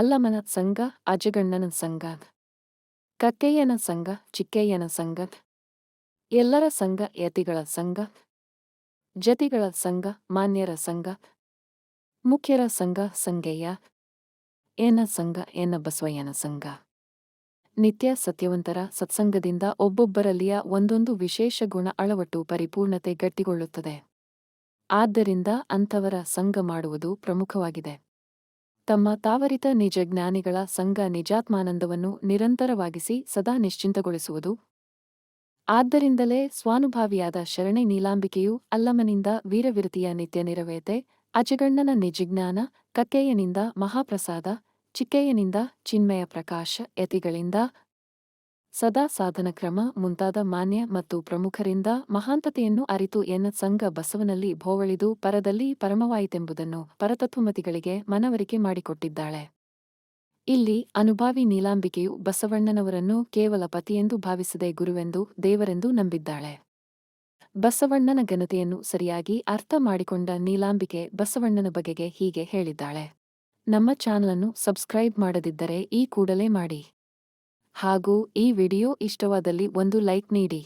ಅಲ್ಲಮನ ಸಂಘ, ಅಜಗಣ್ಣನ ಸಂಘ ಕಕ್ಕಯ್ಯನ ಸಂಘ, ಚಿಕ್ಕಯ್ಯನ ಸಂಘ, ಎಲ್ಲರ ಸಂಘ, ಯತಿಗಳ ಸಂಘ, ಜತಿಗಳ ಸಂಘ, ಮಾನ್ಯರ ಸಂಘ, ಮುಖ್ಯರ ಸಂಘ ಸಂಘಯ್ಯ ಏನ ಸಂಘ ಏನ ಬಸವಯ್ಯನ ಸಂಘ. ನಿತ್ಯ ಸತ್ಯವಂತರ ಸತ್ಸಂಗದಿಂದ ಒಬ್ಬೊಬ್ಬರಲ್ಲಿಯ ಒಂದೊಂದು ವಿಶೇಷ ಗುಣ ಅಳವಟ್ಟು ಪರಿಪೂರ್ಣತೆ ಗಟ್ಟಿಗೊಳ್ಳುತ್ತದೆ. ಆದ್ದರಿಂದ ಅಂಥವರ ಸಂಘ ಮಾಡುವುದು ಪ್ರಮುಖವಾಗಿದೆ. ತಮ್ಮ ತಾವರಿತ ನಿಜ ಜ್ಞಾನಿಗಳ ಸಂಘ ನಿಜಾತ್ಮಾನಂದವನ್ನು ನಿರಂತರವಾಗಿಸಿ ಸದಾ ನಿಶ್ಚಿಂತಗೊಳಿಸುವುದು. ಆದ್ದರಿಂದಲೇ ಸ್ವಾನುಭಾವಿಯಾದ ಶರಣೆ ನೀಲಾಂಬಿಕೆಯು ಅಲ್ಲಮನಿಂದ ವೀರವಿರತಿಯ ನಿತ್ಯ ನಿರವೇತೆ ಅಜಗಣ್ಣನ ನಿಜಜ್ಞಾನ ಕಕ್ಕೆಯನಿಂದ ಮಹಾಪ್ರಸಾದ ಚಿಕ್ಕಯ್ಯನಿಂದ ಚಿನ್ಮಯ ಪ್ರಕಾಶ ಯತಿಗಳಿಂದ ಸದಾ ಸಾಧನ ಕ್ರಮ, ಮುಂತಾದ ಮಾನ್ಯ ಮತ್ತು ಪ್ರಮುಖರಿಂದ ಮಹಾಂತತೆಯನ್ನು ಅರಿತು ಎನ್ನ ಸಂಘ ಬಸವನಲ್ಲಿ ಭೋವಳಿದು ಪರದಲ್ಲಿ ಪರಮವಾಯಿತೆಂಬುದನ್ನು ಪರತತ್ವಮತಿಗಳಿಗೆ ಮನವರಿಕೆ ಮಾಡಿಕೊಟ್ಟಿದ್ದಾಳೆ. ಇಲ್ಲಿ ಅನುಭಾವಿ ನೀಲಾಂಬಿಕೆಯು ಬಸವಣ್ಣನವರನ್ನು ಕೇವಲ ಪತಿಯೆಂದು ಭಾವಿಸದೆ ಗುರುವೆಂದು ದೇವರೆಂದು ನಂಬಿದ್ದಾಳೆ. ಬಸವಣ್ಣನ ಘನತೆಯನ್ನು ಸರಿಯಾಗಿ ಅರ್ಥ ಮಾಡಿಕೊಂಡ ನೀಲಾಂಬಿಕೆ ಬಸವಣ್ಣನ ಬಗೆಗೆ ಹೀಗೆ ಹೇಳಿದ್ದಾಳೆ. ನಮ್ಮ ಚಾನಲನ್ನು ಸಬ್ಸ್ಕ್ರೈಬ್ ಮಾಡದಿದ್ದರೆ ಈ ಕೂಡಲೇ ಮಾಡಿ. ಹಾಗೂ ಈ ವಿಡಿಯೋ ಇಷ್ಟವಾದಲ್ಲಿ ಒಂದು ಲೈಕ್ ನೀಡಿ.